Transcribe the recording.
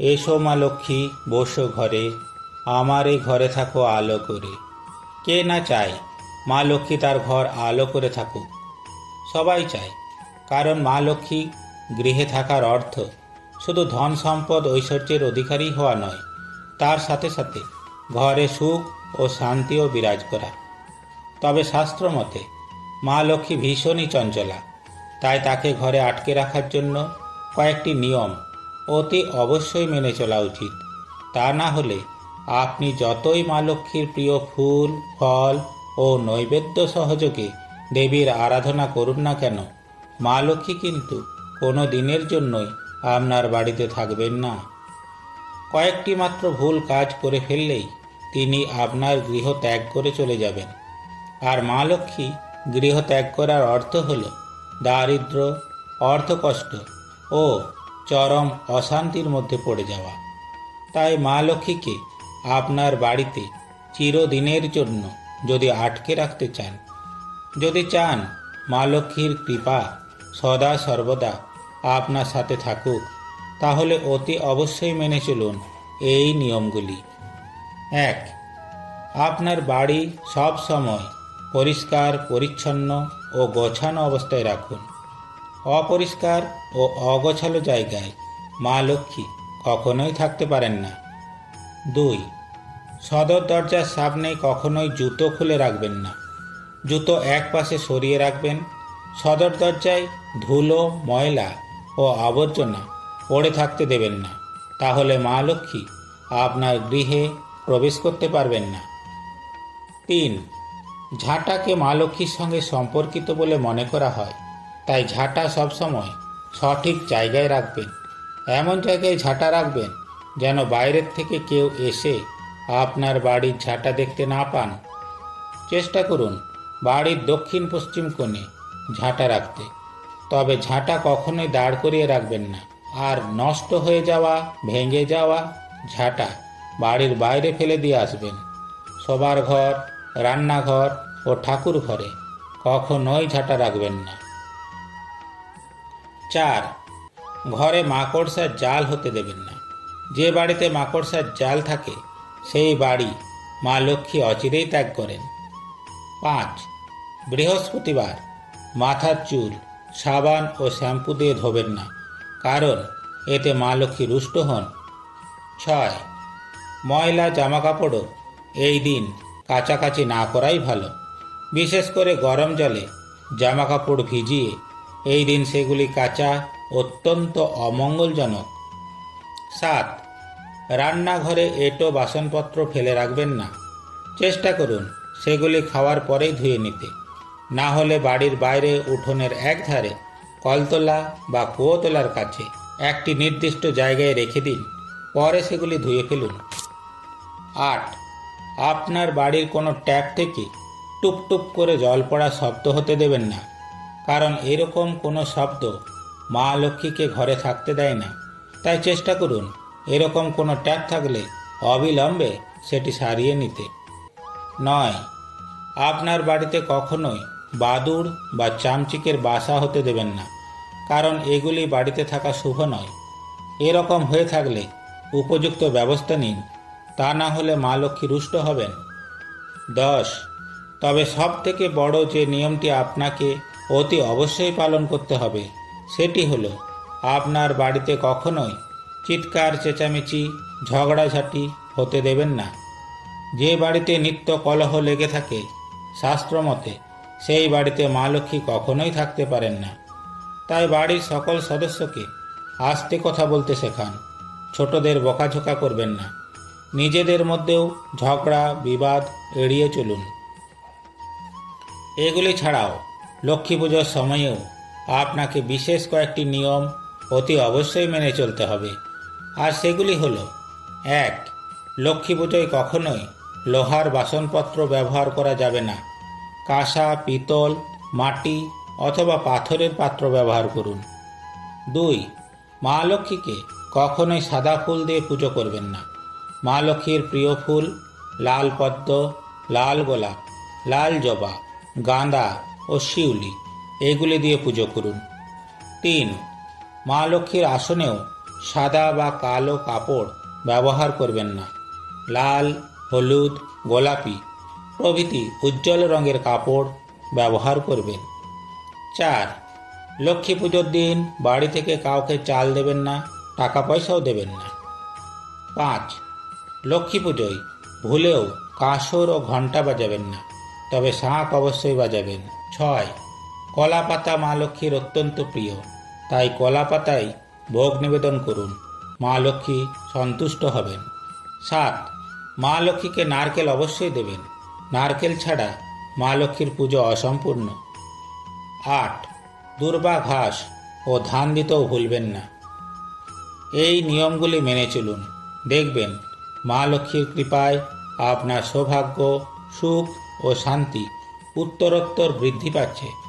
এসো মা লক্ষ্মী, বসো ঘরে। আমার এই ঘরে থাকো আলো করে। কে না চায় মা লক্ষ্মী তার ঘর আলো করে থাকুক? সবাই চায়, কারণ মা লক্ষ্মী গৃহে থাকার অর্থ শুধু ধন সম্পদ ঐশ্বর্যের অধিকারী হওয়া নয়, তার সাথে সাথে ঘরে সুখ ও শান্তিও বিরাজ করা। তবে শাস্ত্র মতে মা লক্ষ্মী ভীষণই চঞ্চলা, তাই তাকে ঘরে আটকে রাখার জন্য কয়েকটি নিয়ম অতি অবশ্যই মেনে চলা উচিত। তা না হলে আপনি যতই মা লক্ষ্মীর প্রিয় ফুল, ফল ও নৈবেদ্য সহযোগে দেবীর আরাধনা করুন না কেন, মা লক্ষ্মী কিন্তু কোনো দিনের জন্যই আপনার বাড়িতে থাকবেন না। কয়েকটি মাত্র ভুল কাজ করে ফেললেই তিনি আপনার গৃহ ত্যাগ করে চলে যাবেন। আর মা লক্ষ্মী গৃহ ত্যাগ করার অর্থ হল দারিদ্র, অর্থকষ্ট ও চরম অশান্তির মধ্যে পড়ে যাওয়া। তাই মা লক্ষ্মীকে আপনার বাড়িতে চিরদিনের জন্য যদি আটকে রাখতে চান, যদি চান, মা লক্ষ্মীর কৃপা সদা সর্বদা আপনার সাথে থাকুক, তাহলে অতি অবশ্যই মেনে চলুন এই নিয়মগুলি। এক, আপনার বাড়ি সব সময় পরিষ্কার, পরিচ্ছন্ন ও গোছানো অবস্থায় রাখুন। অপরিষ্কার ও অগোছালো জায়গায় মা লক্ষ্মী কখনোই থাকতে পারেন না। দুই, সদর দরজার সামনে কখনোই জুতো খুলে রাখবেন না। জুতো এক পাশে সরিয়ে রাখবেন। সদর দরজায় ধুলো, ময়লা ও আবর্জনা পড়ে থাকতে দেবেন না। তাহলে মা লক্ষ্মী আপনার গৃহে প্রবেশ করতে পারবেন না। তিন, ঝাঁটাকে মা লক্ষ্মীর সঙ্গে সম্পর্কিত বলে মনে করা হয়। তাই ঝাঁটা সবসময় সঠিক জায়গায় রাখবেন। এমন জায়গায় ঝাঁটা রাখবেন যেন বাইরের থেকে কেউ এসে আপনার বাড়ির ঝাঁটা দেখতে না পান। চেষ্টা করুন বাড়ির দক্ষিণ পশ্চিম কোণে ঝাঁটা রাখতে। তবে ঝাঁটা কখনোই দাঁড় করিয়ে রাখবেন না। আর নষ্ট হয়ে যাওয়া, ভেঙে যাওয়া ঝাঁটা বাড়ির বাইরে ফেলে দিয়ে আসবেন। শোবার ঘর, রান্নাঘর ও ঠাকুর ঘরে কখনোই ঝাঁটা রাখবেন না। চার। ঘরে মাকড়সার জাল হতে দেবেন না। যে বাড়িতে মাকড়সার জাল থাকে, সেই বাড়ি মা লক্ষ্মী অচিরেই ত্যাগ করেন। পাঁচ। বৃহস্পতিবার মাথার চুল, সাবান ও শ্যাম্পু দিয়ে ধোবেন না, কারণ এতে মা লক্ষ্মী রুষ্ট হন। ছয়। ময়লা জামাকাপড়ও এই দিন কাচাকাচি না করাই ভালো। বিশেষ করে গরম জলে জামাকাপড় ভিজিয়ে এই দিন সেগুলি কাচা, অত্যন্ত অমঙ্গলজনক। সাত, রান্নাঘরে এটো বাসনপত্র ফেলে রাখবেন না। চেষ্টা করুন সেগুলি খাওয়ার পরেই ধুয়ে নিতে। না হলে বাড়ির বাইরে উঠোনের একধারে কলতলা বা কুয়োতলার কাছে একটি নির্দিষ্ট জায়গায় রেখে দিন। পরে সেগুলি ধুয়ে ফেলুন। আট, আপনার বাড়ির কোনো ট্যাপ থেকে টুপটুপ করে জল পড়া শব্দ হতে দেবেন না। কারণ এরকম কোনো শব্দ মা লক্ষ্মীকে ঘরে থাকতে দেয় না। তাই চেষ্টা করুন, এরকম কোনো ট্যাপ থাকলে অবিলম্বে সেটি সারিয়ে নিতে। নয়, আপনার বাড়িতে কখনোই বাদুড় বা চামচিকের বাসা হতে দেবেন না, কারণ এগুলি বাড়িতে থাকা শুভ নয়। এরকম হয়ে থাকলে উপযুক্ত ব্যবস্থা নিন, তা না হলে মা লক্ষ্মী রুষ্ট হবেন। দশ, তবে সব থেকে বড় যে নিয়মটি আপনাকে অতি অবশ্যই পালন করতে হবে। সেটি হলো, আপনার বাড়িতে কখনোই চিৎকার, চেঁচামেচি, ঝগড়াঝাটি হতে দেবেন না। যে বাড়িতে নিত্য কলহ লেগে থাকে শাস্ত্রমতে, সেই বাড়িতে মা লক্ষ্মী কখনোই থাকতে পারেন না। তাই বাড়ির সকল সদস্যকে আস্তে কথা বলতে শেখান। ছোটদের বকাঝোকা করবেন না। নিজেদের মধ্যেও ঝগড়া, বিবাদ এড়িয়ে চলুন। এগুলি ছাড়াও লক্ষ্মী পুজোর সময়েও আপনাকে বিশেষ কয়েকটি নিয়ম অতি অবশ্যই মেনে চলতে হবে। আর সেগুলি হলো, এক, লক্ষ্মী পুজোয় কখনোই লোহার বাসনপত্র ব্যবহার করা যাবে না। কাঁসা, পিতল, মাটি অথবা পাথরের পাত্র ব্যবহার করুন। দুই, মা লক্ষ্মীকে কখনোই সাদা ফুল দিয়ে পুজো করবেন না। মা লক্ষ্মীর প্রিয় ফুল, লাল পদ্ম, লাল গোলাপ, লাল জবা, গাঁদা ও শিউলি, এগুলি দিয়ে পুজো করুন। তিন, মা লক্ষ্মীর আসনেও সাদা বা কালো কাপড় ব্যবহার করবেন না। লাল, হলুদ, গোলাপি প্রভৃতি উজ্জ্বল রঙের কাপড় ব্যবহার করবেন। চার, লক্ষ্মী পুজোর দিন বাড়ি থেকে কাউকে চাল দেবেন না, টাকা পয়সাও দেবেন না। পাঁচ, লক্ষ্মী পুজোয় ভুলেও কাঁসর ও ঘণ্টা বাজাবেন না, তবে শাঁখ অবশ্যই বাজাবেন। ছয়। কলা পাতা মা লক্ষ্মীর অত্যন্ত প্রিয়। তাই কলা পাতায় ভোগ নিবেদন করুন। মা লক্ষ্মী সন্তুষ্ট হবেন। সাত। মা লক্ষ্মীকে নারকেল অবশ্যই দেবেন। নারকেল ছাড়া মা লক্ষ্মীর পুজো অসম্পূর্ণ। আট। দুর্বা ঘাস ও ধান দিতেও ভুলবেন না। এই নিয়মগুলি মেনে চলুন। দেখবেন মা লক্ষ্মীর কৃপায় আপনার সৌভাগ্য, সুখ ও শান্তি উত্তরোত্তর বৃদ্ধি পাচ্ছে।